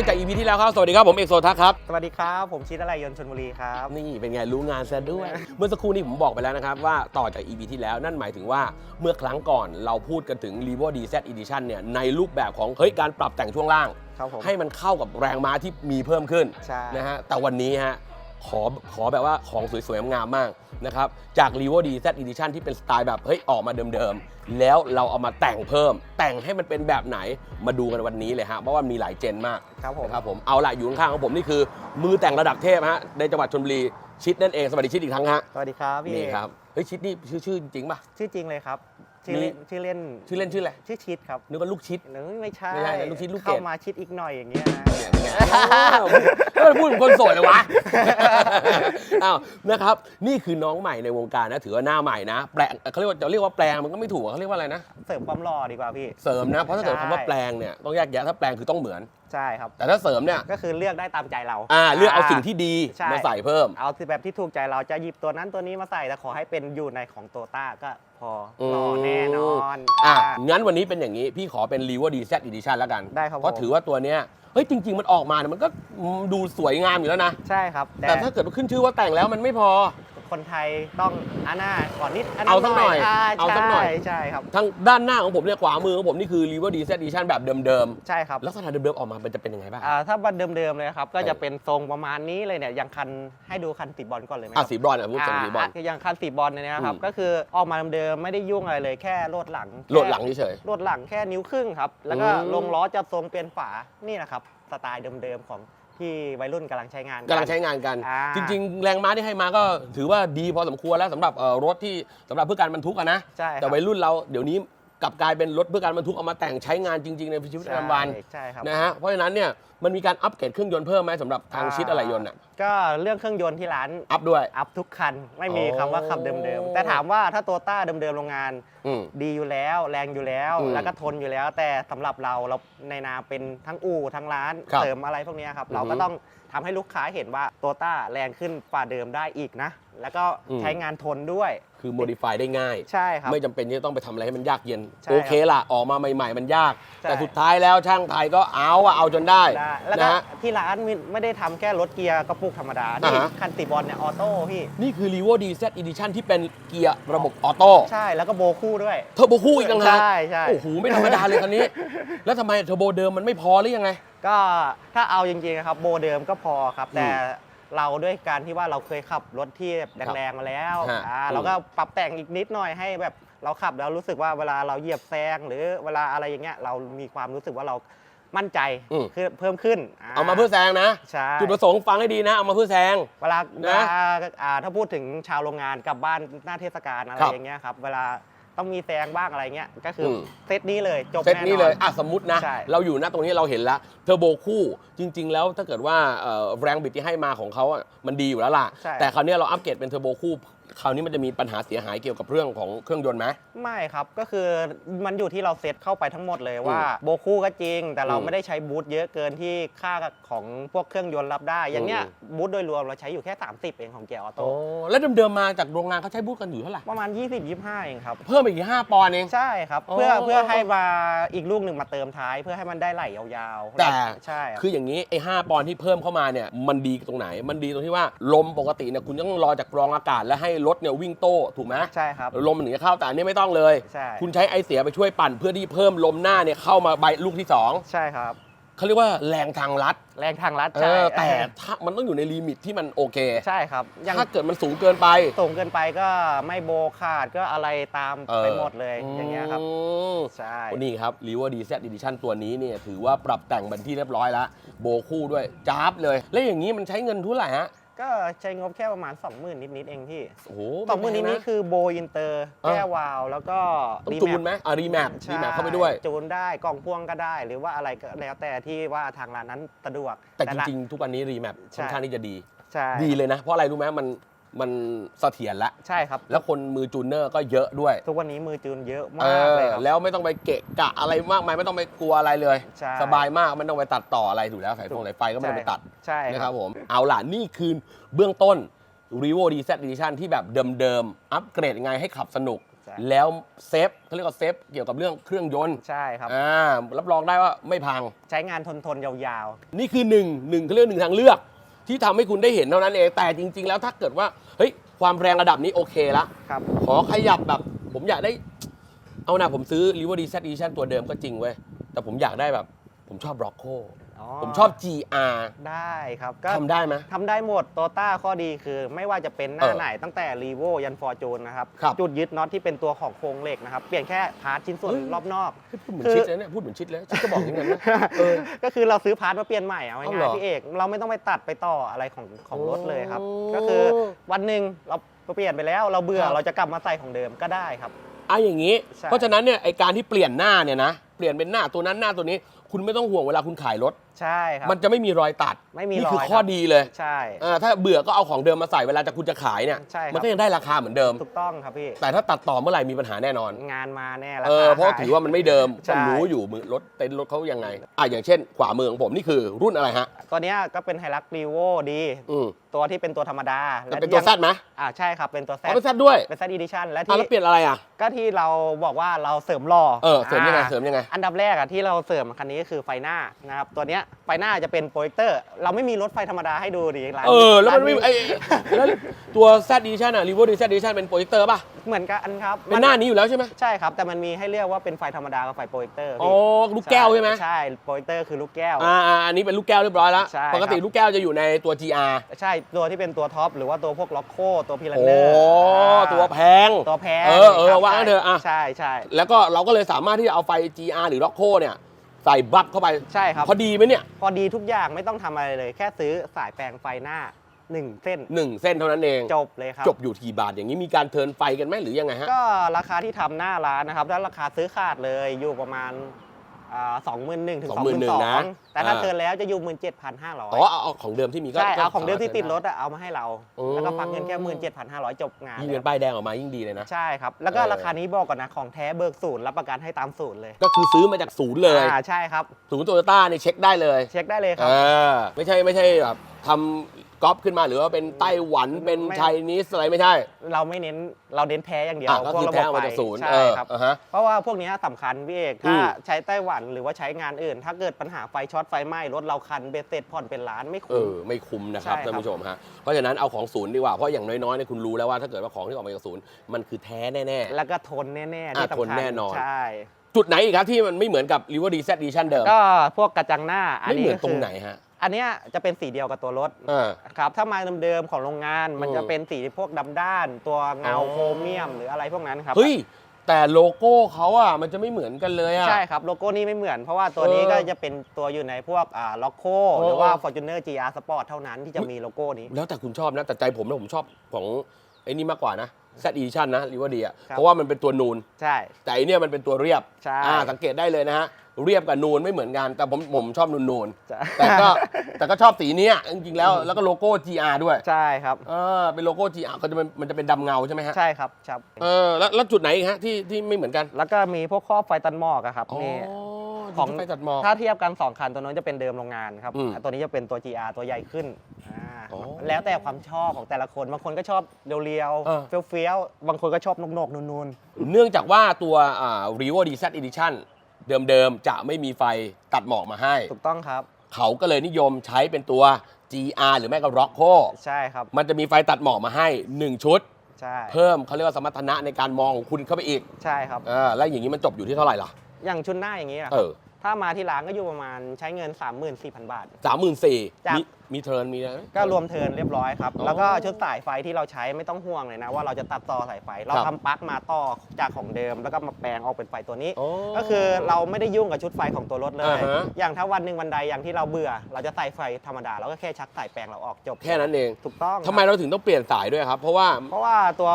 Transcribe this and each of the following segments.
เนื่องจาก EP ที่แล้วครับ สวัสดีครับ ผมเอกโซทักครับ สวัสดีครับ ผมชิดอะไรยนต์ชนบุรีครับ นี่เป็นไงรู้งานซะด้วย เมื่อสักครู่นี้ผมบอกไปแล้วนะครับ ว่าต่อจาก EP ที่แล้วนั่นหมายถึงว่าเมื่อครั้งก่อนเราพูดกันถึง r e v o DZ Edition เนี่ยในรูปแบบของเฮ้ยการปรับแต่งช่วงล่าง ครับผม ให้มันเข้ากับแรงม้าที่มีเพิ่มขึ้นใช่ นะฮะแต่วันนี้ฮะ ขอขอแบบว่าของสวยๆงามๆมากนะครับจาก r e v o DZ Edition ที่เป็นสไตล์แบบ เฮ้ย ออกมาเดิมๆ แล้วเราเอามาแต่งเพิ่ม แต่งให้มันเป็นแบบไหนมาดูกันวันนี้เลยฮะ เพราะว่ามีหลายเจนมากครับผมนะครับผมเอาละอยู่ข้างๆของผมนี่คือ มือแต่งระดับเทพฮะในจังหวัดชลบุรีชิดนั่นเองสวัสดีชิดอีกครั้งฮะสวัสดีครับพี่นี่ครับเฮ้ยชิดนี่ชื่อชื่อจริงป่ะ ชื่อจริงเลยครับ ชื่อเล่นนี่ชื่อเล่นชื่อเล่นชื่ออะไรชื่อชิดครับนึกว่าลูกชิดหรือไม่ใช่ไม่ใช่นะลูกชิดลูกเกดเข้ามาชิดอีกหน่อยอย่างเงี้ยนะ เนี่ยไงก็พูดเหมือนคนโสดเลยวะ อ้าวนะครับ นี่คือน้องใหม่ในวงการนะ ถือว่าหน้าใหม่นะ แปลงเขาเรียกว่าจะเรียกว่าแปลงมันก็ไม่ถูกอะเขาเรียกว่าอะไรนะ เสริมความหล่อดีกว่าพี่ เสริมนะ เพราะถ้าเกิดใช่คำว่าแปลงเนี่ยต้องแยกแยะถ้าแปลงคือต้องเหมือน ใช่ครับ แต่ถ้าเสริมเนี่ย ก็คือเลือกได้ตามใจเรา อ่า เลือกเอาสิ่งที่ดีใช่ มาใส่เพิ่ม เอาที่แบบที่ถูกใจเราจะหยิบตัวนั้นตัวนี้มาใส่แต่ขอให้เป็นอยู่ในของโตต้าก็ พออืมหล่อแน่นอนอะอ่างั้นวันนี้เป็นอย่างนี้ พี่ขอเป็น r e v o DZ Edition แล้วกันได้ครับเพราะผมถือว่าตัวเนี้ยเฮ้ยจริง ๆ มันออกมาเนี่ยมันก็ดูสวยงามอยู่แล้วนะ ใช่ครับ แต่ถ้าเกิดว่าขึ้นชื่อว่าแต่งแล้วมันไม่พอ คนไทยต้องอันน่าก่อนนิดนนั้นเอาสักหน่อยาเอาสักหน่อย ใช่ใช่ครับ ทางด้านหน้าของผมเนี่ยขวามือของผมนี่คือ r e v o DZ Edition แบบเดิมใช่ครับ ๆ ลักษณะเดิมๆออกมามันจะเป็นยังไงบ้างอ่าถ้าบันเดิมๆเลยครับ ก็เออจะเป็นทรงประมาณนี้เลยเนี่ยอย่างคันให้ดูคันสีบอลก่อนเลยไหมคอะรับสีบรอนอะพูดถึงสีบรอนาอย่างคันสีบอลเนี่ยนะครับ อืม ก็คือออกมาเดิมๆไม่ได้ยุ่งอะไรเลยแค่โลดหลังโหลดหลังเฉย โลดหลังแค่นิ้วครึ่งครับ แล้วก็อืม ลงล้อจะทรงเปลี่ยนฝานี่แหละครับสไตล์เดิมๆของ ที่วัยรุ่นกำลังใช้งานๆกำลังใช้งานกัน อ่าจริง ๆ แรงม้าที่ให้มาก็ถือว่าดีพอสมควรแล้วสำหรับเอ่อรถที่สำหรับเพื่อการบรรทุกอะนะใช่คแต่รับวัยรุ่นเราเดี๋ยวนี้กลับกลายเป็นรถเพื่อการบรรทุกเอามาแต่งใช้งานจริง ๆ ในชีวิตประจำวันใช่ใช่ครับ นะฮะเพราะฉะนั้นเนี่ย มันมีการอัปเกรดเครื่องยนต์เพิ่มไหมสำหรับทางชิดอะไรยนต์อะก็เรื่องเครื่องยนต์ที่ร้าน อัพด้วย อัพทุกคันไม่มีโอ้คำว่าขับเดิมๆ แต่ถามว่าถ้าโตต้าเดิมๆโรงงาน อืม ดีอยู่แล้ว แรงอยู่แล้ว อืมแล้วก็ทนอยู่แล้ว แต่สำหรับเราเราในนามเป็นทั้งอู่ทั้งร้านครับเสริมอะไรพวกเนี้ยครับอือฮึเราก็ต้องทำให้ลูกค้าเห็นว่าโตต้าแรงขึ้นกว่าเดิมได้อีกนะ แล้วก็อืม ใช้งานทนด้วย คือโมดิฟายได้ง่าย ใช่ครับ ไม่จำเป็นที่จะต้องไปทำอะไรให้มันยากเย็น ใช่โอเคล่ะ ออกมาใหม่ ๆ มันยาก ใช่แต่สุดท้ายแล้วช่างไทยก็เอาอะเอาจนได้ ได้แล้วก็นะฮะที่ร้านมีไม่ได้ทำแค่รถเกียร์กระปุกธรรมดานี่อ่าฮะ คันติบอลเนี่ยออโต้พี่ นี่คือ r e v o DZ Edition ที่เป็นเกียร์ระบบออโต้ใช่แล้วก็โบคู่ด้วย เทอร์โบคู่อีกต่างหากใช่ใช่ โอ้โห ไม่ธรรมดาเลยคันนี้ แล้วทำไมเทอร์โบเดิมมันไม่พอหรือยังไง ก็ถ้าเอาจริงๆนะครับโบเดิมก็พอครับอืมแต่เราด้วยการที่ว่าเราเคยขับรถที่แรงๆมาแล้วฮะอ่าอืม เราก็ปรับแต่งอีกนิดหน่อยให้แบบเราขับแล้วรู้สึกว่าเวลาเราเหยียบแซงหรือเวลาอะไรอย่างเงี้ยเรามีความรู้สึกว่าเรา มั่นใจอืม คือเพิ่มขึ้นเอามาเพื่อแซงนะ ใช่จุดประสงค์ฟังให้ดีนะ เอามาเพื่อแซง เวลานะเวลาอ่าถ้าพูดถึงชาวโรงงานกลับบ้านหน้าเทศกาลอะไรครับอย่างเงี้ยครับ เวลาต้องมีแซงบ้างอะไรเงี้ยก็คืออม เซตนี้เลยจบเซตนี้เลยแออะสมมตินะ ใช่ เราอยู่ณตรงนี้เราเห็นแล้ว เทอร์โบคู่จริง ๆ แล้วถ้าเกิดว่าเอ่อแรงบิดที่ให้มาของเขาอะมันดีอยู่แล้วล่ะ ใช่แต่คราวเนี้ยเราอัปเกรดเป็นเทอร์โบคู่ คราวนี้มันจะมีปัญหาเสียหายเกี่ยวกับเรื่องของเครื่องยนต์ไหม ไม่ครับก็คือมันอยู่ที่เราเซตเข้าไปทั้งหมดเลยว่าอืมโบคู่ก็จริง แต่เราอืมไม่ได้ใช้บูทเยอะเกินที่ค่าของพวกเครื่องยนต์รับได้ อย่างเนี้ยอืมบูทโดยรวมเราใช้อยู่แค่ 30 เองของเกียร์ออโต้โอ้แล้วเดิมๆมาจากโรงงานเขาใช้บูทกันอยู่เท่าไหร่ ประมาณ 20-25 เองครับ เพิ่มอีกห้าปอนด์เอง ใช่ครับโอ้เพื่อเพื่อให้มาอีกลูกหนึ่งมาเติมท้าย เพื่อให้มันได้ไหลยาวๆแต่ ใช่ครับ คืออย่างนี้ไอ้ห้าปอนด์ที่เพิ่มเข้ามาเนี่ยมันดีตรงไหน มันดีตรงที่ว่าลมปกติเนี่ยคุณต้องรอจากกรองอากาศแล้วให้รถเนี่ยวิ่งโต้ถูกไหมใช่ครับ ลมมันถึงจะเข้าแต่อันนี้ไม่ต้องเลย ใช่ คุณใช้ไอเสียไปช่วยปั่นเพื่อที่เพิ่มลมหน้าเนี่ยเข้ามาใบลูกที่สองใช่ครับเขาเรียกว่าแรงทางลัดแรงทางลัดเอใช่อแต่ถ้ามันต้องอยู่ในลิมิตที่มันโอเคใช่ครับยังถ้าเกิดมันสูงเกินไป สูงเกินไปก็ไม่โบขาดก็อะไรตามเออ ไปหมดเลยอย่างเงี้ยครับ มใช่ นี่ครับ r e v o DZ Edition ตัวนี้เนี่ยถือว่าปรับแต่งเป็นที่เรียบร้อยแล้ว โบคู่ด้วยจ้าบเลย แล้วอย่างนี้มันใช้เงินเท่าไหร่ฮะ ก็ใช้งบแค่ประมาณ 20,000 นิดๆเองพี่โอ้โหสองหมื่นไแพนิดนะๆคือโบอินเตอร์เออแก้วาวแล้วก็ต้องรีจูแมนปไหมอะรีแมปใช่รีแมปเข้าไปด้วย จูนได้กล่องพ่วงก็ได้ หรือว่าอะไรก็แล้วแต่ที่ว่าทางร้านนั้นสะดวกแต่จละ ริงๆ ทุกวันนี้รีแมปใช่ ค่อนข้างที่จะดี ใช่ ดีเลยนะ เพราะอะไรรู้ไหมมัน มันเสถียรแล้วใช่ครับ แล้วคนมือจูนเนอร์ก็เยอะด้วยทุกวันนี้มือจูนเยอะเอมากเลยอครับ แล้วไม่ต้องไปเกะกะอะไรมากมายไม่ต้องไปกลัวอะไรเลย ใช่ สบายมากไม่ต้องไปตัดต่ออะไรถูกแล้วสายฟงสายไฟก็ไม่ต้องไปตัด ใช่นะคครัรับบผม เอาล่ะ นี่คือเบื้องต้น r e v o DZ Edition ที่แบบเดิมๆ อัปเกรดยังไงให้ขับสนุกช่แล้วเซฟเขาเรียกว่าเซฟเกี่ยวกับเรื่องเครื่องยนต์ใช่ครับ อ่ารับรองได้ว่าไม่พัง ใช้งานทนทนๆยาวนี่คือหนึ่งหนึ่งเขาเรียกหนึ่งทางเลือก ที่ทำให้คุณได้เห็นเท่านั้นเอง แต่จริง ๆ แล้วถ้าเกิดว่า เฮ้ย ความแรงระดับนี้โอเคละๆครับ ขอขยับแบบ ผมอยากได้ เอานะผมซื้อ r i v e r d Z Edition ตัวเดิมก็จริงเว้ย แต่ผมอยากได้แบบ ผมชอบ Rocco ผมชอบ GR ได้ครับก็ทำได้ไหม ทำได้หมดโตต้าข้อดีคือ ไม่ว่าจะเป็นหน้าเออไหนตั้งแต่รีโวยันฟอร์จูนนะครับ ครับจุดยึดน็อตที่เป็นตัวของโครงเหล็กนะครับ เปลี่ยนแค่พาร์ทชิ้นส่วนเฮ้ย รอบนอกเฮ้ยพูดเหมือนคือชิดเลยเนี่ยพูดเหมือนชิดเลยชิดก็บอกอย่างนั้นนะ เออ ก็คือเราซื้อพาร์ทมาเปลี่ยนใหม่เอาเอาง่าเหรยอๆพี่เอก เราไม่ต้องไปตัดไปต่ออะไรของของรถเลยครับ โอ้ก็คือวันหนึ่งเราเปลี่ยนไปแล้วเราเบื่อครับ เราจะกลับมาใส่ของเดิมก็ได้ครับ อะอย่างนี้ ใช่ เพราะฉะนั้นเนี่ยไอการที่เปลี่ยนหน้าเนี่ยนะเปลี่ยนเป็นหน้าตัวนั้นหน้าตัวนี้ คุณไม่ต้องห่วงเวลาคุณขายรถ ใช่ครับ มันจะไม่มีรอยตัดไม่มีนี่รอยคือข้อครับดีเลยใช่อ่าถ้าเบื่อก็เอาของเดิมมาใส่เวลาจะคุณจะขายเนี่ย ใช่ครับ มันก็ยังได้ราคาเหมือนเดิม ถูกต้องครับพี่ แต่ถ้าตัดต่อเมื่อไหร่มีปัญหาแน่นอน งานมาแน่เออเพราะคถือว่ามันไม่เดิมใช่ต้องรู้อยู่มือรถเต็นท์รถเขายังไงอะอย่างเช่น ขวามือของผมนี่คือรุ่นอะไรฮะ ตัวเนี้ยก็เป็นไฮรักรีโวดี อืมตัวที่เป็นตัวธรรมดาแต่เป็นตัวยังแซดไหมอ่าใช่ครับ เป็นตัวแซอ๋อเป็นแซดด้วยเป็นแซดอีดิชันและอะที่แล้วเปลี่ยนอะไรอะ ก็ที่เราบอกว่าเราเสริมหล่อเออเสริมยังไงอ่าเสริมยังไงอันดับแรกอะที่เราเสริมคันนี้ก็คือไฟหน้านะครับตัวเนี้ยไฟหน้าจะเป็นโปรเจคเตอร์ เราไม่มีรถไฟธรรมดาให้ดูดิร้านเออ แล้วมันไม่ร้าไอ้แล้วตัว Z Edition อะ r e v o Z Edition เป็นโปรเจคเตอร์ป่ะ เหมือนกันครับเป็นหน้านี้อยู่แล้วใช่ไหมใช่ครับ แต่มันมีให้เลือกว่าเป็นไฟธรรมดากับไฟโปรเจคเตอร์อ๋อลูกแก้วใช่ไหมใช่โปรเจคเตอร์คือลูกแก้วอ่าอ่าอันนี้เป็นลูกแก้วเรียบร้อยแล้วใช่ปกติครับลูกแก้วจะอยู่ในตัว GR ใช่ตัวที่เป็นตัวท็อปหรือว่าตัวพวกล็อกโคตัวพิลันโอ้เนอร์ตัวแพงตัวแพงเออเออครับว่างั้นเถอะอะใช่ใช่แล้วก็เราก็เลยสามารถที่จะเอาไฟ GR หรือ Rocco เนี่ยใส่บัฟเข้าไปใช่ครับพอดีไหมเนี่ยพอดีทุกอย่างไม่ต้องทำอะไรเลย แค่ซื้อสายแปลงไฟหน้า1เส้นหนึ่งเส้นเท่านั้นเองจบเลยครับ จบอยู่กี่บาทอย่างนี้มีการเทิร์นไฟกันไหมหรือยังไงฮะก็ราคาที่ทำหน้าร้านนะครับ แล้วราคาซื้อขาดเลยอยู่ประมาณ สองหมื่นหนึ่งถึงสองหมื่นสองนะแต่ถ้าอ่าเกินแล้วจะอยู่หมื่นเจ็ดพันห้าร้อยอ๋อเอาเอาของเดิมที่มีก็ใช่ก็เอาของเดิมที่ติดรถสาารถอะเอามาให้เราโอ้แล้วก็ฟังเงินแค่หมื่นเจ็ดพันห้าร้อยจบงานยิ่งเลเป็ยนป้ายแดงออกมายิ่งดีเลยนะ ใช่ครับ แล้วก็เออราคานี้บอกก่อนนะ ของแท้เบิกศูนย์รับประกันให้ตามศูนย์เลย ก็คือซื้อมาจากศูนย์เลยอ่าใช่ครับศูนย์โตโยต้าเนี่ยเช็คได้เลย เช็คได้เลยครับอ่าไม่ใช่ไม่ใช่แบบทำ ก๊อปขึ้นมาหรือว่าเป็นไต้หวันเป็นไม่ ไชนีสอะไรไม่ใช่ เราไม่เน้นเราเน้นแท้อย่างเดียวอะก็พวคือระแท้บบเอาไฟมาจากศูนย์ใช่เออครับอ่าฮะเพราะว่าพวกนี้สำคัญพี่เอกอืถ้าม ใช้ไต้หวันหรือว่าใช้งานอื่น ถ้าเกิดปัญหาไฟช็อตไฟไหม้รถเราคันเบสเสร็จผ่อนเป็นล้านไม่เอคุ้ม อไม่คุ้มนะครับใช่ครับ ท่านผู้ชมฮะเพราะฉะนั้นเอาของศูนย์ดีกว่าเพราะอย่างน้อยๆเนี่ยคุณรู้แล้วว่าถ้าเกิดว่าของที่ออกมาจากศูนย์มันคือแท้แน่ แล้วก็ทนแน่ๆอะที่สำทนคัญแน่นอน ใช่ ๆ จุดไหนอีกครับที่มันไม่เหมือนกับ r i v e r d Z Edition เดิมก็พวกกระจังหน้าอันไม่นี้เหมือนก็ตรคืงอไหนฮะ อันเนี้ยจะเป็นสีเดียวกับตัวรถอ่า ครับถ้ามาเดิมๆของโรงงานมันอืมจะเป็นสีพวกดำด้าน ตัวเงาอ๋อ โครเมียมหรืออะไรพวกนั้นครับ เฮ้ย แต่โลโก้เขาอะ มันจะไม่เหมือนกันเลยอะ ใช่ครับ โลโก้นี้ไม่เหมือน เพราะว่าตัวนี้เออก็จะเป็นตัวอยู่ในพวกอ่าล็อกโคเออหรือว่า เออ Fortuner GR Sport เท่านั้นที่จะมีโลโก้นี้ แล้วแต่คุณชอบนะ แต่ใจผมนะผมชอบของ ไอ้นี่มากกว่านะ Z Edition นะริว่าดีอะครับเพราะว่ามันเป็นตัวนูน ใช่ แต่อันเนี้ยมันเป็นตัวเรียบใช่อ่าสังเกตได้เลยนะฮะ เรียบกับนูนไม่เหมือนกัน แต่ผมผมชอบนูนนูนใช่ๆแต่ก็แต่ก็ชอบสีเนี้ยจริงๆแล้วแล้วก็โลโก้ GR ด้วยใช่ครับ เออเป็นโลโก้ GR ก็จะเป็นมันจะเป็นดำเงาใช่ไหมฮะใช่ครับครับ เออแล้วแล้วจุดไหนอีกฮะที่ที่ไม่เหมือนกันแล้วก็มีพวกครอบไฟตันหมอกอะครับอ๋อนี่ขขอองงไฟตัดหมอก ถ้าเทียบกัน 2 คันตัวนั้นจะเป็นเดิมโรงงานครับอืม ตัวนี้จะเป็นตัว GR ตัวใหญ่ขึ้นอ่า อ๋อแล้วแต่ความชอบของแต่ละคน บางคนก็ชอบเรียวเออ ๆ เฟี้ยวๆ บางคนก็ชอบนกๆนูนเนื่องจากว่าตัวอ่า r e v o DZ Edition เดิมๆ จะไม่มีไฟตัดหมอกมาให้ ๆ ถูกต้องครับ เขาก็เลยนิยมใช้เป็นตัว GR หรือไม่ก็ Rocco ใช่ครับ มันจะมีไฟตัดหมอกมาให้ 1 ชุด ใช่ เพิ่มเขาเรียกว่าสมรรถนะในการมองของคุณเข้าไปอีกใช่ครับอ่าแล้วอย่างนี้มันจบอยู่ที่เท่าไหร่ล่ะ อย่างชุดหน้าอย่างนี้อะคเอรับ อถ้ามาที่ร้านก็อยู่ประมาณใช้เงิน 34,000 บาท สามหมื่นสี่จาก มีมีเทิร์นมีอะไรไหม ก็รวมเทิร์นเรียบร้อยครับ อ๋อแล้วก็ชุดสายไฟที่เราใช้ไม่ต้องห่วงเลยนะ ว่าเราจะตัดต่อสายไฟ เราครับทำปลั๊กมาต่อจากของเดิม แล้วก็มาแปลงออกเป็นไฟตัวนี้โอ้ก็คือเราไม่ได้ยุ่งกับชุดไฟของตัวรถเลยอ่าฮะ อย่างถ้าวันหนึ่งวันใดอย่างที่เราเบื่อ เราจะใส่ไฟธรรมดาเราก็แค่ชักสายแปลงเราออกจบแค่นั้นเองถูกต้องทำไมเราถึงต้องเปลี่ยนสายด้วยครับ เพราะว่า เพราะว่าตัว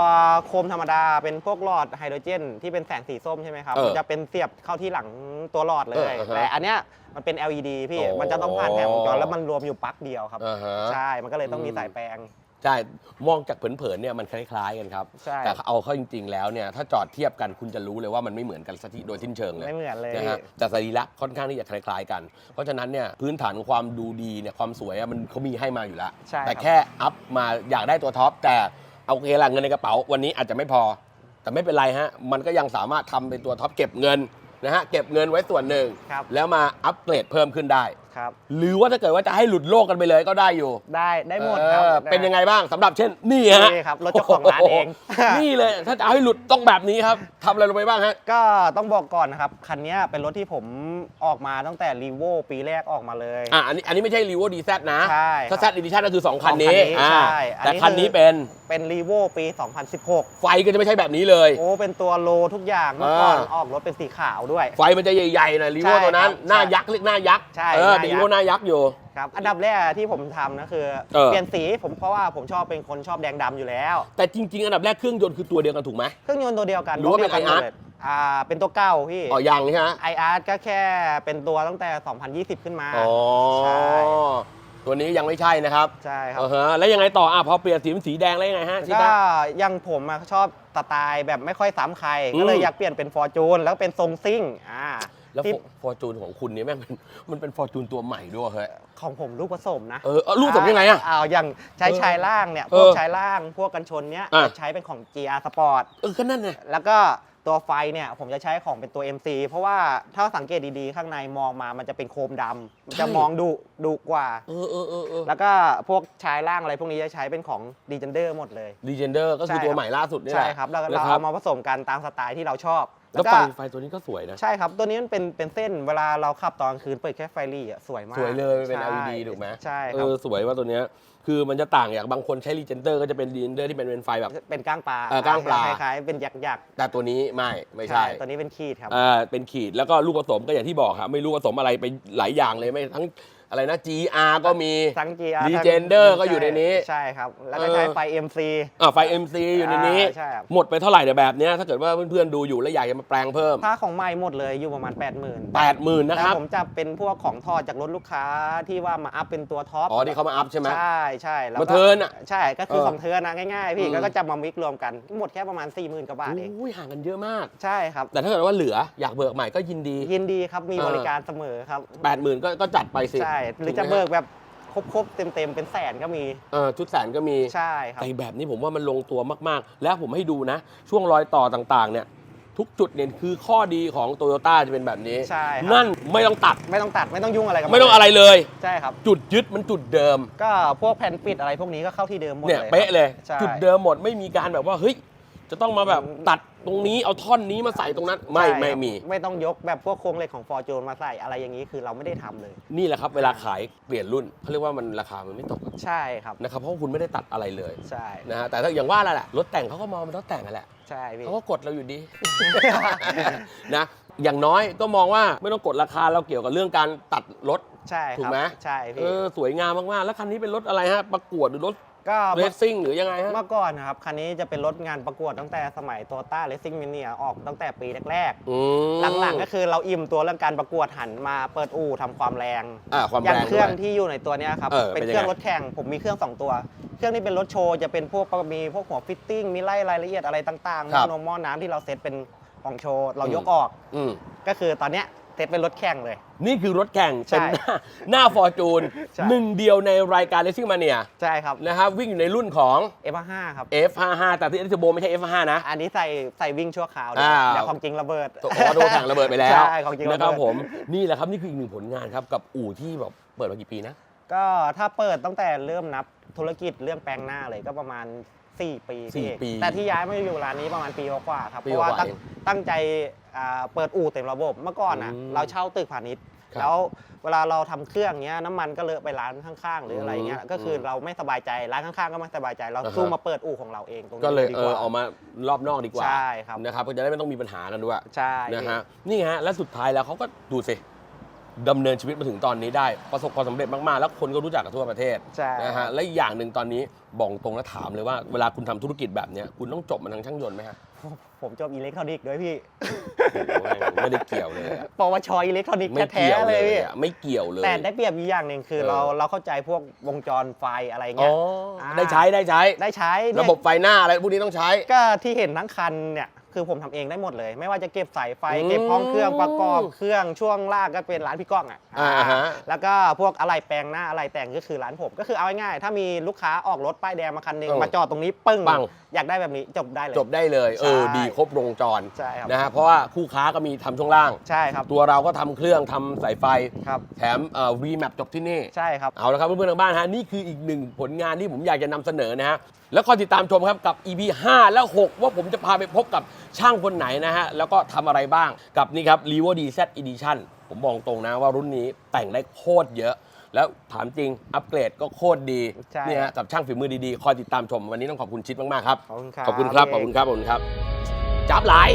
โคมธรรมดาเป็นพวกหลอดไฮโดรเจน ที่เป็นแสงสีส้มใช่ไหมครับเออมันจะเป็นเสียบเข้าที่หลังตัวหลอดเลเออยอ่าฮะแต่อันเนี้ย มันเป็น LED พี่โอ้มันจะต้องผ่านแผงวงจรแล้วมันรวมอยู่ปลั๊กเดียวครับ อ่าฮะ ใช่ มันก็เลยต้องมีอืมสายแปลง ใช่ มองจากเผินๆเนี่ยมันคล้ายๆกันครับ ใช่ แต่เอาเข้าจริง ๆ แล้วเนี่ยถ้าจอดเทียบกันคุณจะรู้เลยว่ามันไม่เหมือนกันสักทีโดยสิ้นเชิงเลยไม่เหมือนเลย นะฮะแต่สรีระค่อนข้างที่จะคล้ายๆกัน เพราะฉะนั้นเนี่ยพื้นฐานของความดูดีเนี่ยความสวยอะมันเขามีให้มาอยู่แล้ว ใช่แต่ครับ แค่อัพมาอยากได้ตัวท็อปแต่เอาโอเคละเงินในกระเป๋า วันนี้อาจจะไม่พอ แต่ไม่เป็นไรฮะมันก็ยังสามารถทำเป็นตัวท็อปเก็บเงิน นะฮะเก็บเงินไว้ส่วนหนึ่ง ครับ แล้วมาอัปเกรดเพิ่มขึ้นได้ ครับ หรือว่าถ้าเกิดว่าจะให้หลุดโลกกันไปเลยก็ได้อยู่ได้ได้หมดครับ เออด้เป็นยังไงบ้างสำหรับเช่นนี่ฮะนี่ครับรถเจ้าของร้านเอง โโหนี่เลยถ้าจะเอาให้หลุดต้องแบบนี้ครับทำอะไรลงไปบ้างฮะ ก็ต้องบอกก่อนนะครับ คันนี้เป็นรถที่ผมออกมาตั้งแต่รีโวปีแรกออกมาเลย อะอันนี้อันนี้ไม่ใช่ r ี v o d z นะใช่ถ้าค Z รับ Edition ก็คือ2คันนี้สองคันนี้ อ่า ใช่อันนี้แต่คันนี้คือ เป็นเป็นรีโวปี 2016 ไฟก็จะไม่ใช่แบบนี้เลย โอ้เป็นตัวโลทุกอย่างเมื่อก่อนอ่า ออกรถเป็นสีขาวด้วย ไฟมันจะใหญ่ๆหนะรีโวใช่ตัวนั้น ครับหน้าใช่ยักษ์เรียกหน้ายักษ์ใช่เออหน้ายักษ์รีโวหน้ายักษ์อยู่ ครับอันดับแรกที่ผมทำนะคือเออ เปลี่ยนสีผมเพราะว่าผมชอบเป็นคนชอบแดงดำอยู่แล้ว แต่จริง ๆ อันดับแรกเครื่องยนต์คือตัวเดียวกันถูกไหม เครื่องยนต์ตัวเดียวกันหรือว่าเป็นถดียกั iArt หมดเลยอ่าเป็นตัวเก่าพี่อ๋อยังใช่ไหมไออาร์ก็แค่เป็นตัวตั้งแต่ 2020 ขึ้นมาอ๋อใช่ตัวนี้ยังไม่ใช่นะครับใช่ครับอ่าฮะแล้วยังไงต่ออะพอเปลี่ยนสีเป็นสีแดงแล้วยังไงฮะชิก็ตะอยังผมอะชอบสไตล์แบบไม่ค่อยซ้ำใคร อืม ก็เลยอยากเปลี่ยนเป็นฟอร์จูนแล้วเป็นทรงซิ่งอ่า แล้วที่ ฟอร์จูนของคุณเนี่ยแม่งเป็นมันเป็นฟอร์จูนตัวใหม่ด้วยเฮ้ย ของผมลูกผสมนะเออเอาลูกผสมยังไงอะอ้าวอย่างใช้เออชายล่างเนี่ยเอพวกอชายล่างพวกกันชนเนี้ยอะจะใช้เป็นของ GR Sport เออก็นั่นไง แล้วก็ตัวไฟเนี่ยผมจะใช้ของเป็นตัว MC เพราะว่าถ้าสังเกตดีๆ ข้างในมองมามันจะเป็นโคมดำมันจะมองดุดุกว่า เออเออเออเออแล้วก็พวกชายล่างอะไรพวกนี้จะใช้เป็นของดีเจนเดอร์หมดเลย ดีเจนเดอร์ก็คือใช่ตัวครับใหม่ล่าสุดนี่แหใช่ละครับ แล้วก็นะเราครับเอามาผสมกันตามสไตล์ที่เราชอบ แล้วก็ไฟไฟตัวนี้ก็สวยนะ ใช่ครับ ตัวนี้มันเป็นเป็นเส้นเวลาเราขับตอนกลางคืนเปิดแค่ไฟรี่อะสวยมากสวยเลยเป็นใช่ LED ถูกไหมใช่คเอรับอสวยว่าตัวเนี้ยคือมันจะต่างอย่างบางคนใช้รีเจนเดอร์ก็จะเป็นรีเจนเดอร์ที่เป็นเป็นไฟแบบ เป็นก้างปลาเออก้างปลาคล้ายๆเป็นหยักหยักแต่ตัวนี้ไม่ๆไม่ใช่ ตัวนี้เป็นขีดครับอ่าเป็นขีดแล้วก็ลูกผสมก็อย่างที่บอกครับไม่รู้ผสมอะไรไปหลายอย่างเลยไม่ทั้ง อะไรนะ GR ก็มีทั้ง GR รีทั้งเจนเดอร์ก็อยู่ในนี้ ใช่ครับ แล้วก็เออใช้ไฟ MC อ่าไฟ MC อยู่ในนี้อ่าใช่ครับ หมดไปเท่าไหร่เดี๋ยวแบบเนี้ยถ้าเกิดว่าเพื่อนๆดูอยู่แล้วอยากจะมาแปลงเพิ่ม ถ้าของใหม่หมดเลยอยู่ประมาณ 80,000 80,000นะครับแล้วผมจะเป็นพวกของทอดจากรถลูกค้าที่ว่ามาอัพเป็นตัวท็อปอ๋อที่เขามาอัพใช่ไหม ใช่ใช่แล้วมาเทิร์นอะใช่ก็คือเออของเทิร์นนะง่ายๆ พี่อืมก็ก็จะมามิกรวมกันหมดแค่ประมาณ 40,000กว่าบาทเองอุ้ยห่างกันเยอะมาก ใช่ครับ แต่ถ้าเกิดว่าเหลืออยากเบิกใหม่ก็ยินดี ยินดีครับมีเออบริการเสมอครับ 80,000ก็ก็จัดไปสิ ใช่หรือถูจะไหมเบิกแบบครบๆเต็มๆเป็นแสนก็มีเออชุดแสนก็มีใช่ครับ แต่แบบนี้ผมว่ามันลงตัวมากๆ แล้วผมให้ดูนะ ช่วงรอยต่อต่างๆ เนี่ย ทุกจุดเนี่ยคือข้อดีของโตโยต้าจะเป็นแบบนี้ ใช่ครับ นั่นไม่ต้องตัดไม่ต้องตัดไม่ต้องยุ่งอะไรกับนไม่ต้องอะไรเลย ใช่ครับ จุดยึดมันจุดเดิม ก็พวกแผ่นปิดอะไรพวกนี้ก็เข้าที่เดิมหมดเนี่ยเลยเป๊ะเลย ใช่ จุดเดิมหมดไม่มีการแบบว่าเฮ้ย จะต้องมาแบบตัดตรงนี้เอาท่อนนี้มาใส่ตรงนั้น ไม่ใช่ครับไม่มี ไม่ต้องยกแบบพวกโครงเหล็กของฟอร์จูนมาใส่อะไรอย่างนี้คือเราไม่ได้ทำเลย นี่แหละครับ เวลาขายเปลี่ยนรุ่นเขาเรียกว่ามันราคามันไม่ตกใช่ครับนะครับเพราะว่าคุณไม่ได้ตัดอะไรเลยใช่นะฮะแต่ถ้าอย่างว่าแหละรถแต่งเขาก็มองเป็นรถแต่งนั่นแหละใช่พี่ เขาก็กดเราอยู่ดี นะอย่างน้อยก็มองว่าไม่ต้องกดราคาเราเกี่ยวกับเรื่องการตัดรถ ใช่ถูคกรับไหม ใช่เอพี่อสวยงามมากๆ แล้วคันนี้เป็นรถอะไรฮะประกวดหรือรถ ก็เรเมื่อซซิ่งหรือยังไงฮะ เมื่อก่อนนะครับ คันนี้จะเป็นรถงานประกวดตั้งแต่สมัยโตต้าเลสซิ่งมิเนียออกตั้งแต่ปีแรกอืม ๆ หลังๆก็คือเราอิ่มตัวเรื่องการประกวดหันมาเปิดอู่ทำความแรงอ่าความอแรย่างงเครื่องด้วย ที่อยู่ในตัวเนี้ยครับเออเป็นเป็นยังไงเครื่องรถแข่งผมมีเครื่องสองตัว เครื่องนี้เป็นรถโชว์จะเป็นพวกมีพวกหัวฟิตติ้งมีไล่รายละเอียดอะไรต่างๆหครัม้อบ นมหม้อน้ำที่เราเซตเป็นของโชว์เราอืมยกออก อืม ก็คือตอนเนี้ย เซตเป็นรถแข่งเลย นี่คือรถแข่งใช่เป็นหน้าหน้าฟอร์จูนใช่ หนึ่งเดียวในรายการ Racing Mania ใช่ครับ นะครับวิ่งอยู่ในรุ่นของ F5 ครับ F55 แต่ที่เอสโบไม่ใช่ F55 นะ อันนี้ใส่ใส่วิ่งชั่วคราวเดี๋ยวอ่าเดี๋ยวของจริงระเบิด ตัวออโดแข่งระเบิดไปแล้วใช่ของจริงระเบิด นะครับผมนี่แหละครับนี่คืออีกหนึ่งผลงานครับกับอู่ที่แบบเปิดมากี่ปีนะ ก็ถ้าเปิดตั้งแต่เริ่มนับธุรกิจเรื่องแปลงหน้าเลยก็ประมาณ 4 ปีสี่พี่เอกปีแต่ที่ย้ายมาอยู่ร้านนี้ประมาณปีกว่าๆครับ ปีเพราะว่ากว่าๆตั้งเองตั้งใจอ่าเปิดอู่เต็มระบบเมื่อก่อนอะอืมเราเช่าตึกพาณิชย์ ครับแล้วเวลาเราทำเครื่องเงี้ยน้ำมันก็เลอะไปร้านข้างๆ หรืออะไรเงี้ยอืมก็คือมเราไม่สบายใจร้านข้างๆ ก็ไม่สบายใจ เราอ่าฮะ สู้มาเปิดอู่ของเราเองตรงนี้ก็เลยดีเอกอว่า ออกมารอบนอกดีกว่าใช่ครับ นะครับก็จะได้ไม่ต้องมีปัญหากันด้วยใช่นะฮะนี่ฮะและสุดท้ายแล้วเขาก็ดูสิ ดำเนินชีวิตมาถึงตอนนี้ได้ ประสบความสำเร็จมาก ๆ แล้วคนก็รู้จักกันทั่วประเทศใช่ นะฮะและอีกอย่างหนึ่งตอนนี้บอกตรงและถามเลยว่าเวลาคุณทำธุรกิจแบบเนี้ยคุณต้องจบมาทางช่างยนต์ไหมฮะผมจบอิเล็กทรอนิกส์ด้วยพี่ โอ้โหไม่ได้เกี่ยวเลยอะปวชอิเล็กทรอนิกส์ไม่แท้เกี่ยวๆเลเลยยพี่อะไม่เกี่ยวเลย แต่ได้เปรียบอีกอย่างหนึ่งคือเออ เราเราเข้าใจพวกวงจรไฟอะไรอ๋เงี้อยอ่า ได้ใช้ได้ใช้ ได้ใช้เนี่ยระบบไฟหน้าอะไรพวกนี้ต้องใช้ ก็ที่เห็นทั้งคันเนี่ย คือผมทำเองได้หมดเลย ไม่ว่าจะเก็บสายไฟอืมเก็บห้องเครื่องประกอบเครื่องช่วงล่างก็เป็นร้านพี่ก้องอะอ่าฮะ แล้วก็พวกอะไรแปลงหน้าอะไรแต่งก็คือร้านผม ก็คือเอาง่ายๆถ้ามีลูกค้าออกรถป้ายแดงมาคันหนึงเออมาจอดตรงนี้ปึ้งปัง อยากได้แบบนี้จบได้เลย จบได้เลย เออ ใช่ ดีครบวงจรใช่ครับนะฮะเพราะว่าคู่ค้าก็มีทำช่วงล่าง ใช่ครับตัวเราก็ทำเครื่องทำสายไฟ ครับ แถมเอ่อ VMAP จบที่นี่ ใช่ครับ เอาละครับเพื่อนๆทางบ้านฮะนี่คืออีกหนึ่งผลงานที่ผมอยากจะนำเสนอนะฮะแล้วคอยติดตามชมครับกับ EP 5 และ 6 ว่าผมจะพาไปพบกับ ช่างคนไหนนะฮะ แล้วก็ทำอะไรบ้างกับนี่ครับ r e v o d Z Edition ผมบอกตรงนะว่ารุ่นนี้แต่งได้โคตรเยอะ แล้วถามจริงอัปเกรดก็โคตรดีใช่ เนี่ยฮะกับช่างฝีมือดีๆ คอยติดตามชมวันนี้ต้องขอบคุณชิดมากๆครับ ขอบคุณครับ ขอบคุณครับ ขอบคุณครับขอบคุณครับจับหลาย